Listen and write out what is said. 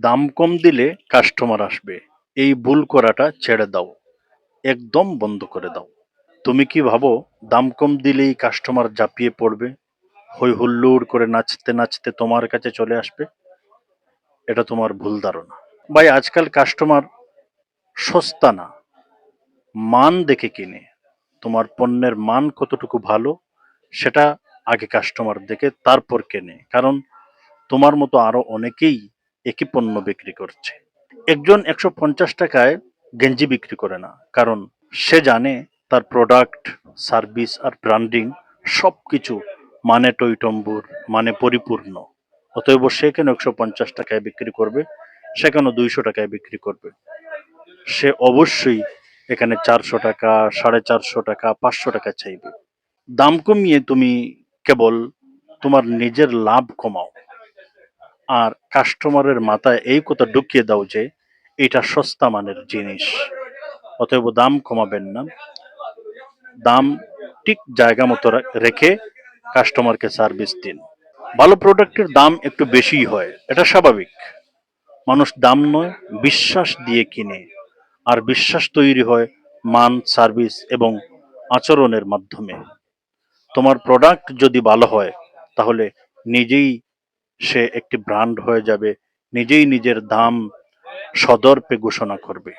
দাম কম দিলে কাস্টমার আসবে। এই ভুল করাটা ছেড়ে দাও। একদম বন্ধ করে দাও। তুমি কি ভাবো, দাম কম দিলেই কাস্টমার জাপিয়ে পড়বে? হই হুল্লোড় করে নাচতে নাচতে তোমার কাছে চলে আসবে? এটা তোমার ভুল ধারণা। ভাই, আজকাল কাস্টমার সস্তা না। মান দেখে কিনে। তোমার পণ্যের মান কতটুকু ভালো, সেটা আগে কাস্টমার দেখে তারপর কেনে। কারণ তোমার মতো আরও অনেকেই একই পণ্য বিক্রি করছে। একজন একশো পঞ্চাশ টাকায় গেঞ্জি বিক্রি করে না, কারণ সে জানে তার প্রোডাক্ট সার্ভিস আর ব্র্যান্ডিং সব কিছু মানে টইটম্বুর মানে পরিপূর্ণ। অতএব সে কেন একশো পঞ্চাশ টাকায় বিক্রি করবে? সে কেন দুইশো টাকায় বিক্রি করবে? সে অবশ্যই এখানে চারশো টাকা, সাড়ে চারশো টাকা, পাঁচশো টাকা চাইবে। দাম কমিয়ে তুমি কেবল তোমার নিজের লাভ কমাও। আর কাস্টমারের মাথায় এই কথা ঢুকিয়ে দাও যে, এটা সস্তা মানের জিনিস। অতএব দাম কমাবেন না। দাম ঠিক জায়গা মতো রেখে কাস্টমারকে সার্ভিস দিন। ভালো প্রোডাক্টের দাম একটু বেশিই হয়। এটা স্বাভাবিক। মানুষ দাম নয়, বিশ্বাস দিয়ে কিনে। আর বিশ্বাস তৈরি হয় মান সার্ভিস এবং আচরণের মাধ্যমে। তোমার প্রোডাক্ট যদি ভালো হয়, তাহলে নিজেই সে একটি ব্র্যান্ড হয়ে যাবে নিজেই নিজের দাম সদর্পে ঘোষণা করবে।